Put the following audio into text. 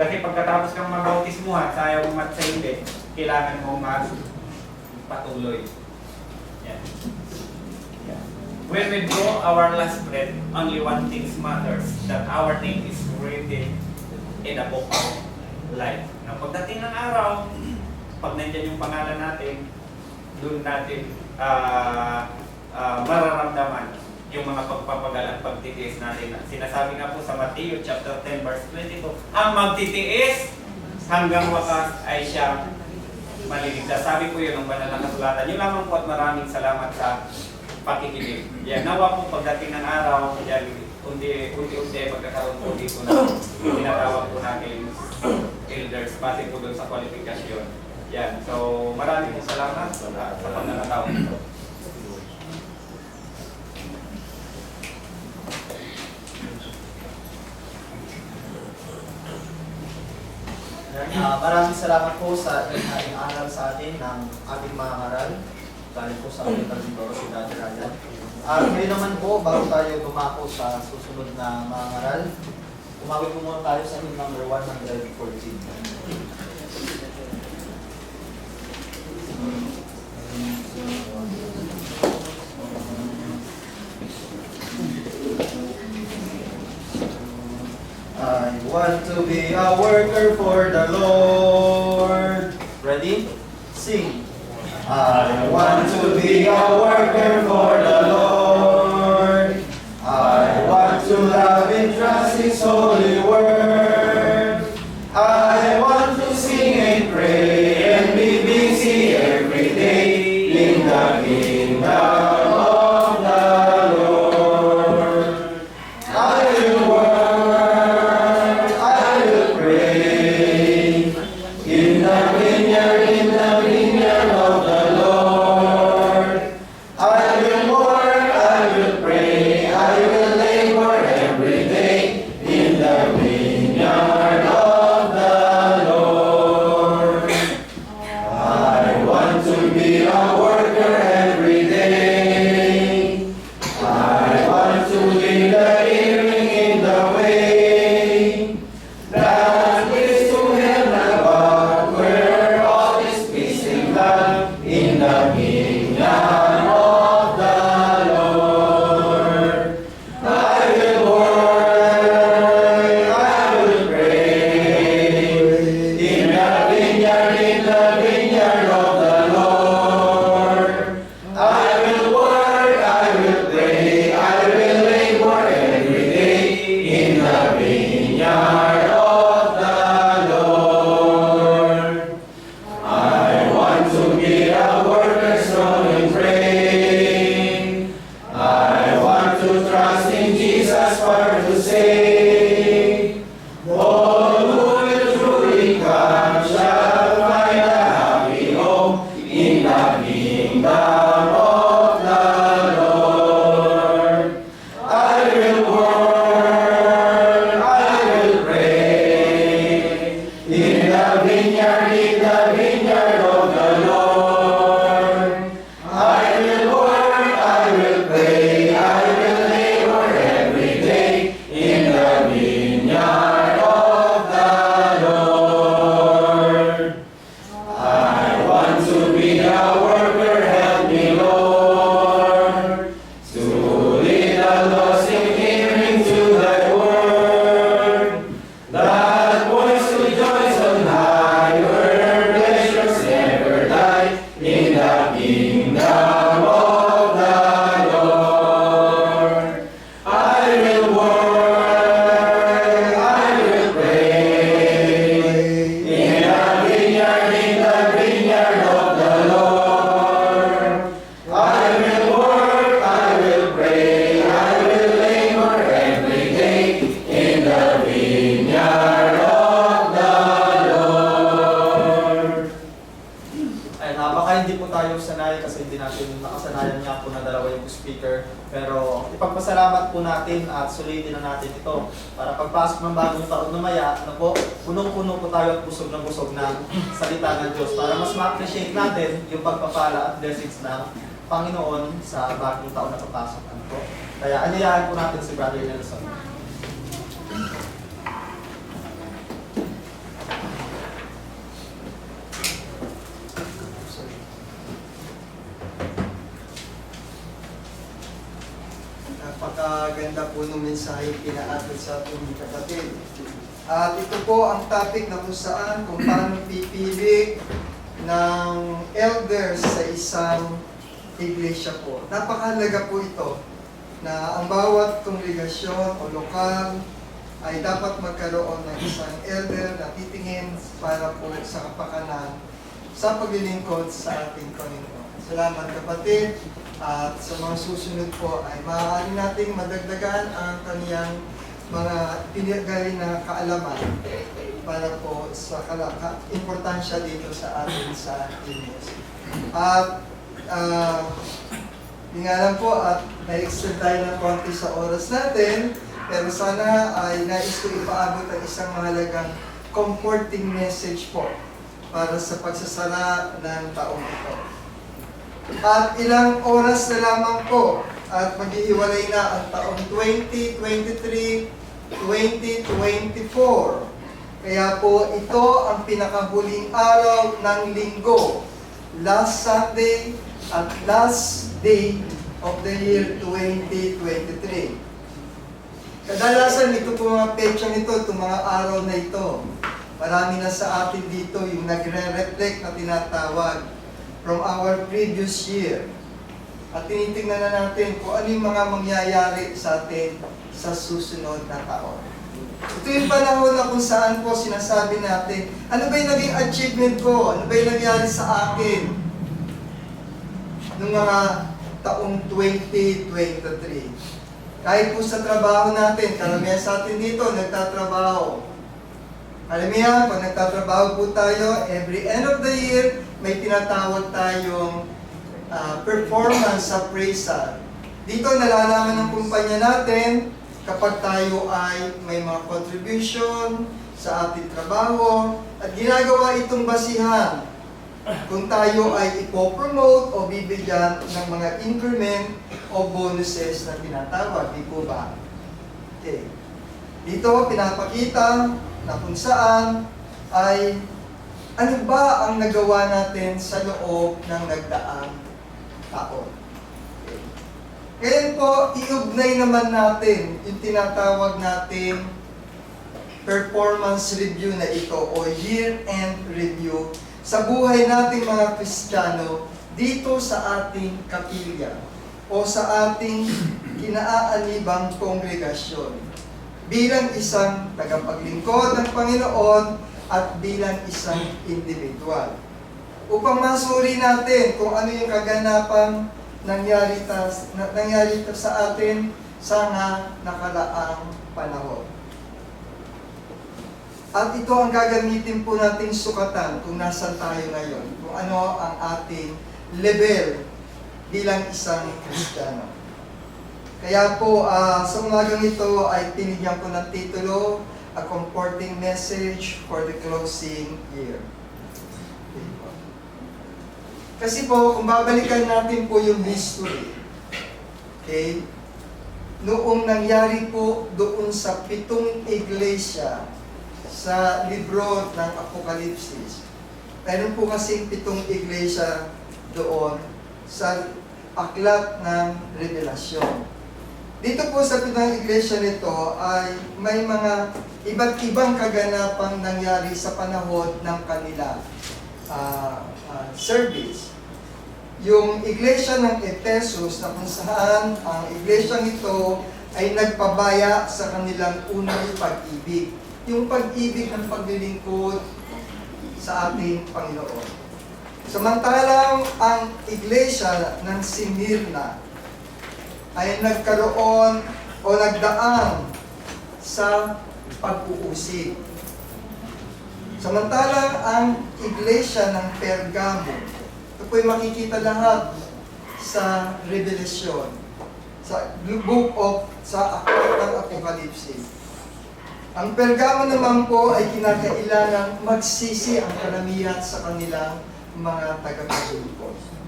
Kasi pagkatapos kang magbautismuhan, sa ayaw mo sa kailangan mo magpatuloy. Yan. Yan. When we draw our last breath, only one thing matters, that our name is written in the book of life. Na pagdating ng araw, pag nandiyan yung pangalan natin, doon natin ah ah, mararamdaman yung mga pagpapagal at pagtitiis natin. Sinasabi nga po sa Matthew chapter 10 verse 22, ang magtitiis hanggang wakas ay siya maliligtas. Sabi po yun ng banal na kasulatan. Yun lamang po at maraming salamat sa pakikinig. Yan, nawa po pagdating ng araw, yan, unti-unti magkakaroon po dito na tinatawag po natin elders, base po doon sa kwalifikasyon. Yan, so maraming salamat sa, sa pagkakataon ito. Ah, maraming salamat po sa ating aral sa atin ng ating mga aral. Galing po sa ating Mindoro si Daddy Ryan. At ngayon naman po, bago tayo dumako sa susunod na mga aral, umawit po muna tayo sa number 114. I want to be a worker for the Lord. Ready? Sing. I want to be a worker for the Lord. I want to love and trust His holy word. I want to sing and pray and be busy every day in the kingdom nakasanayan nga po na dalawa yung speaker. Pero ipagpasalamat po natin at sulitin na natin ito para pagpasok ng bagong taon na maya, ano po, punong-puno po tayo at busog na busog ng salita ng Diyos para mas ma-appreciate natin yung pagpapala at blessings ng Panginoon sa bagong taon na papasok. Ano po? Kaya anyayahan po natin si Brother Nelson. Napakaganda po ng mensahe pinaatot sa ating kapatid. At ito po ang topic na kung saan kung paano pipili ng elders sa isang iglesia po. Napakahalaga po ito na ang bawat kongregasyon o lokal ay dapat magkaroon ng isang elder na titingin para po sa kapakanan sa paglilingkod sa ating Panginoon. Salamat kapatid at sa mga susunod po ay maaari nating madagdagan ang kaniyang mga pinagaling na kaalaman para po sa kala- ka- importansya dito sa atin sa Imus. At ah, Hindi nga lang po at na-extend tayo ng konti sa oras natin, pero sana ay nais ko ipaabot ang isang mahalagang comforting message po para sa pagsasara ng taong ito. At ilang oras na lamang po at maghihiwalay na ang taong 2023, 2024. Kaya po ito ang pinakahuling araw ng linggo. Last Sunday at last day of the year 2023. Kadalasan ito po mga petsa nito, itong mga araw na ito. Marami na sa atin dito yung nagre-reflect na tinatawag from our previous year. At tinitingnan na natin kung ano yung mga mangyayari sa atin sa susunod na taon. Ito yung panahon na kung saan po sinasabi natin, ano ba yung naging achievement ko? Ano ba yung nangyari sa akin? Noong mga taong 2023. Kahit po sa trabaho natin, karamihan sa atin dito, nagtatrabaho. Karamihan, pag nagtatrabaho po tayo, every end of the year, may tinatawag tayong ah, performance appraisal. Dito nalalaman ng kumpanya natin kapag tayo ay may mga contribution sa ating trabaho at ginagawa itong basihan kung tayo ay ipopromote o bibigyan ng mga increment o bonuses na tinatawag, di po ba? Okay. Dito pinapakita na kung saan ay ano ba ang nagawa natin sa loob ng nagdaang taon. Okay. Ngayon po, iugnay naman natin yung tinatawag natin performance review na ito o year-end review sa buhay nating mga Kristiyano dito sa ating kapilya o sa ating kinaaanibang kongregasyon bilang isang tagapaglingkod ng Panginoon at bilang isang individual. Upang masuri natin kung ano yung kaganapang nangyari, ta, na, nangyari ta sa atin sa nga nakalaang panahon. At ito ang gagamitin po nating sukatan kung nasan tayo ngayon, kung ano ang ating level bilang isang Kristiyano. Kaya po, ah, sa umagang ito ay pinigyan ko ng titulo, A Comforting Message for the Closing Year. Kasi po, kung babalikan natin po yung history, okay, noong nangyari po doon sa pitong iglesia sa libro ng Apokalipsis, meron po kasing pitong iglesia doon sa aklat ng Revelasyon. Dito po sa pitong iglesia nito ay may mga iba't ibang kaganapang nangyari sa panahon ng kanila ah, ah, service. Yung iglesia ng Ephesus na kung saan ang iglesia ito ay nagpabaya sa kanilang unang pag-ibig. Yung pag-ibig ng paglilingkod sa ating Panginoon. Samantalang ang iglesia ng Simirna ay nagkaroon o nagdaan sa pag-uusig. Samantalang ang iglesia ng Pergamo, ito po'y makikita lahat sa Revelation, sa book of, sa aklat ng Apokalipsis. Ang Pergamo naman po ay kinakailangan magsisi ang karamihan sa kanilang mga tagapagulpos.